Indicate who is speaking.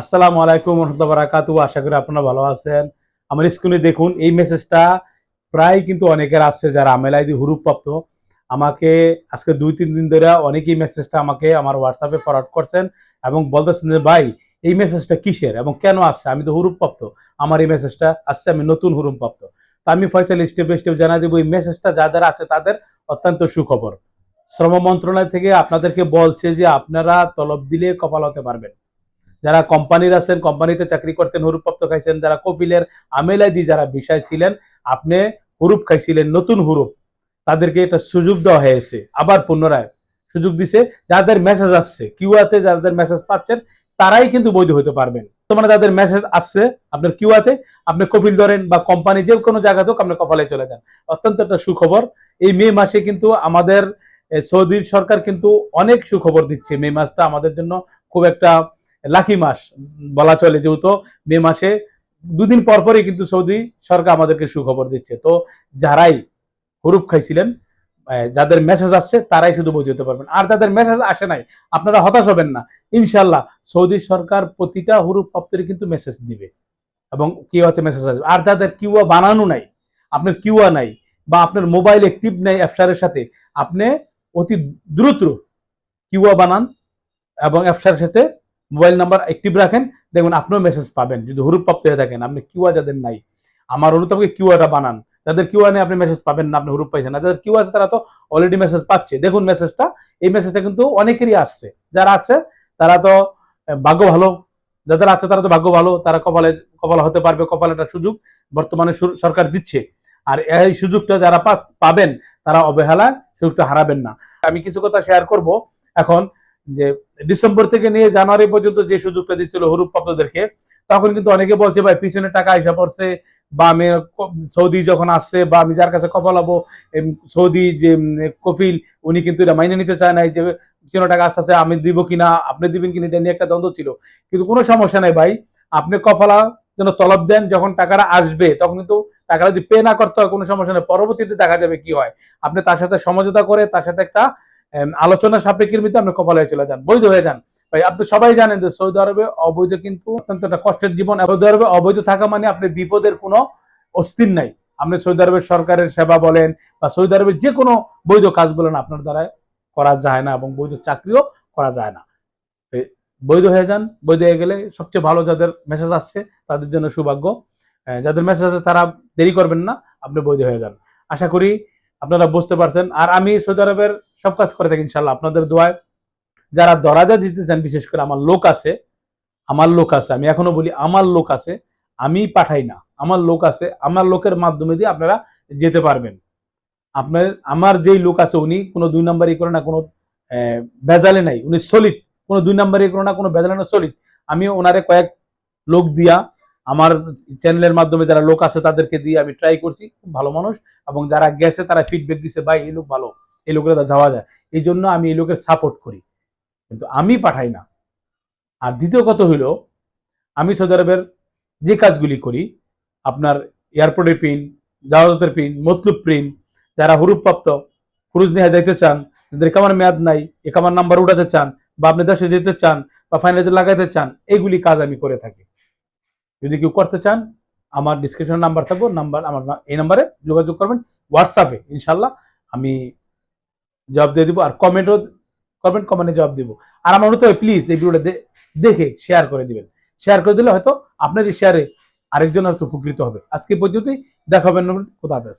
Speaker 1: আসসালামু আলাইকুম রহমতুল্লাহ বারাকাতু আশা করি আপনারা ভালো আছেন। আমার স্ক্রিনে দেখুন, এই মেসেজটা প্রায় কিন্তু অনেকের আসছে যারা আমেল আইডি হুরুপ প্রাপ্ত আমাকে আজকে দুই, তিন দিন ধরে অনেকেই মেসেজটা আমাকে আমার হোয়াটসঅ্যাপে ফরওয়ার্ড করছেন এবং বলতেছেন যে, ভাই, এই মেসেজটা কিসের এবং কেন আসছে? আমি তো হুরুপ প্রাপ্ত আমার এই মেসেজটা আসছে, আমি নতুন হুরুপ প্রাপ্ত তো আমি ফয়সাল স্টেপ স্টেপ জানা দেবো, এই মেসেজটা যাদের আছে তাদের অত্যন্ত সুখবর। শ্রম মন্ত্রণালয় থেকে আপনাদেরকে বলছে যে, আপনারা তলব দিলে কপাল হতে পারবেন। যারা কোম্পানির আছেন কোম্পানিতে চাকরি করতেন হুরুপ্রাপ্ত খাইছেন, যারা কপিলের আমেলাদি যারা বিষয় ছিলেন, আপনি হুরুপ খাইছিলেন, নতুন হুরুপ। তাদেরকে এটা সুযোগ দেওয়া হয়েছে। আবার পুনরায় সুযোগ দিছে, যাদের মেসেজ আসছে কিউআতে যাদের মেসেজ পাচ্ছেন, তারাই কিন্তু বৈধ হতে পারবেন। তোমার যাদের মেসেজ আসছে, আপনার কিউআতে আপনি কপিল ধরেন বা কোম্পানি যে কোনো জায়গাতেও আপনি কপালে চলে যান। অত্যন্ত একটা সুখবর। এই মে মাসে কিন্তু আমাদের সৌদির সরকার কিন্তু অনেক সুখবর দিচ্ছে। মে মাসটা আমাদের জন্য খুব একটা লাকি মাস বলা চলে যেহেতু মে মাসে। দুদিন পর পরই কিন্তু সৌদি সরকার আমাদেরকে সুখবর দিচ্ছে। তো যারাই হুরুপ খাইছিলেন যাদের মেসেজ আসছে, তারাই শুধু বৈধ হতে পারবেন। আর যাদের মেসেজ আসে নাই, আপনারা হতাশ হবেন না। ইনশাল্লাহ সৌদি সরকার প্রতিটা হুরুপ প্রাপ্তের কিন্তু মেসেজ দিবে। এবং কিউআতে মেসেজ আসবে। আর যাদের কিউআ বানানো নাই, আপনার কিউআ নাই, বা আপনার মোবাইল অ্যাক্টিভ নাই অ্যাপসারের সাথে, আপনি অতি দ্রুত কিউআ বানান এবং অ্যাপসারের সাথে মোবাইল নাম্বার অ্যাক্টিভ রাখেন, দেখবেন আপনিও মেসেজ পাবেন। যদি হুরুপ প্রাপ্ত হয়ে থাকেন, আপনি কিউআ যাদের নাই, আমার অনুতাপকে কিউআটা বানান। যাদের কিউআ নেই, আপনি মেসেজ পাবেন না, আপনি হুরুপ পাইছেন না যাদের কিউ আছে, তারা তো অলরেডি মেসেজ পাচ্ছে। দেখুন মেসেজটা এই মেসেজটা কিন্তু অনেকেরই আসছে। যারা আছে, তারা তো ভাগ্য ভালো। যাদের আছে, তারা তো ভাগ্য ভালো। তারা কপালে, কপাল হতে পারবে, কপালে একটা সুযোগ বর্তমানে সর- সরকার দিচ্ছে। আর এই সুযোগটা যারা পাবেন, তারা অবহেলা সুযোগটা হারাবেন না। আমি কিছু কথা শেয়ার করব। এখন যে ডিসেম্বর থেকে নিয়ে জানুয়ারি পর্যন্ত যে সুযোগটা দিচ্ছিল হরুপ প্রাপ্তদেরকে তখন কিন্তু অনেকে বলছে, ভাই, পিছনে টাকা এসে পড়ছে, বা আমি সৌদি যখন আসছে, বা আমি যার কাছে কপাল হব সৌদি যে কপিল উনি কিন্তু এটা মাইনে নিতে চায় না এই যে, পিছনে টাকা আসতে আমি দিব কিনা, আপনি দিবেন কিনা, এটা নিয়ে একটা দ্বন্দ্ব ছিল। কিন্তু কোনো সমস্যা নাই, ভাই। আপনি কফলা যেন তলব দেন, যখন টাকাটা আসবে, তখন কিন্তু টাকাটা যদি পে না করতে হয়, কোনো সমস্যা নেই। পরবর্তীতে দেখা যাবে কি হয়, আপনি তার সাথে সমঝোতা করে, তার সাথে একটা আলোচনা সাপেক্ষের ভিতরে আপনি কপালে চলে যান। বৈধ হয়ে যান। ভাই, আপনি সবাই জানেন যে সৌদি আরবে অবৈধ কিন্তু অত্যন্ত একটা কষ্টের জীবন সৌদি আরবে অবৈধ থাকা মানে আপনি বিপদের কোনো অস্থির নাই। আপনি সৌদি আরবের সরকারের সেবা বলেন বা সৌদি আরবের যে কোনো বৈধ কাজ বলেন, আপনার দ্বারা করা যায় না এবং বৈধ চাকরিও করা যায় না। বৈধ হয়ে যান, বৈধ হয়ে গেলে সবচেয়ে ভালো যাদের মেসেজ আসছে, তাদের জন্য সৌভাগ্য। যাদের মেসেজ আছে তারা দেরি করবেন না, আপনি বৈধ হয়ে যান। আশা করি আপনারা বুঝতে পারছেন। আর আমি সৌদি আরবের সব কাজ করে থাকি ইনশাল্লাহ আপনাদের দোয়ায় যারা দরাজা দিতে চান, বিশেষ করে আমার লোক আছে, আমার লোক আছে, আমি এখনও বলি আমার লোক আছে, আমি পাঠাই না। আমার লোক আছে, আমার লোকের মাধ্যমে দিয়ে আপনারা যেতে পারবেন। আপনার, আমার যেই লোক আছে, উনি কোনো দুই নাম্বারই করে না, কোনো ভেজালে নাই। উনি সলিড কোনো দুই নাম্বারই করে না, কোনো ভেজালে না সলিড আমি ওনারে কয়েক লোক দিয়া আমার চ্যানেলের মাধ্যমে যারা লোক আছে তাদেরকে দিয়ে আমি ট্রাই করছি, খুব ভালো মানুষ। এবং যারা গেছে তারা ফিডব্যাক দিছে, ভাই, এই লোক ভালো, এই লোকের যাওয়া যায়। এই জন্য আমি এই লোকের সাপোর্ট করি। কিন্তু আমি পাঠাই না। আর দ্বিতীয় কথা হইল, আমি সৌদি আরবের যে কাজগুলি করি, আপনার এয়ারপোর্টের প্রিন্ট জাহাজতের প্রিন্ট মতলুব প্রিন্ট যারা হুরুপ্রাপ্ত ক্রুজ নিয়ে যাইতে চান, যাদের কামার মেয়াদ নাই এ কামার নাম্বার উঠাতে চান, বা আপনি দেশে যেতে চান, বা ফাইনালাইজার লাগাইতে চান এইগুলি কাজ আমি করে থাকি। যদি কেউ করতে চান, আমার ডিসক্রিপশন নাম্বার থাকব নাম্বার আমার এই নাম্বারে যোগাযোগ করবেন হোয়াটসঅ্যাপে ইনশাল্লাহ আমি জবাব দিয়ে দিব, আর কমেন্টও করবেন কমেন্টে জবাব দিব। আর আমার অনুরোধ প্লিজ এই ভিডিওটা দেখে শেয়ার করে দিবেন। শেয়ার করে দিলে হয়তো আপনার এই শেয়ারে আরেকজন হয়তো উপকৃত হবে। আজকে পর্যন্তই দেখাবেন কোথা হাফেজ।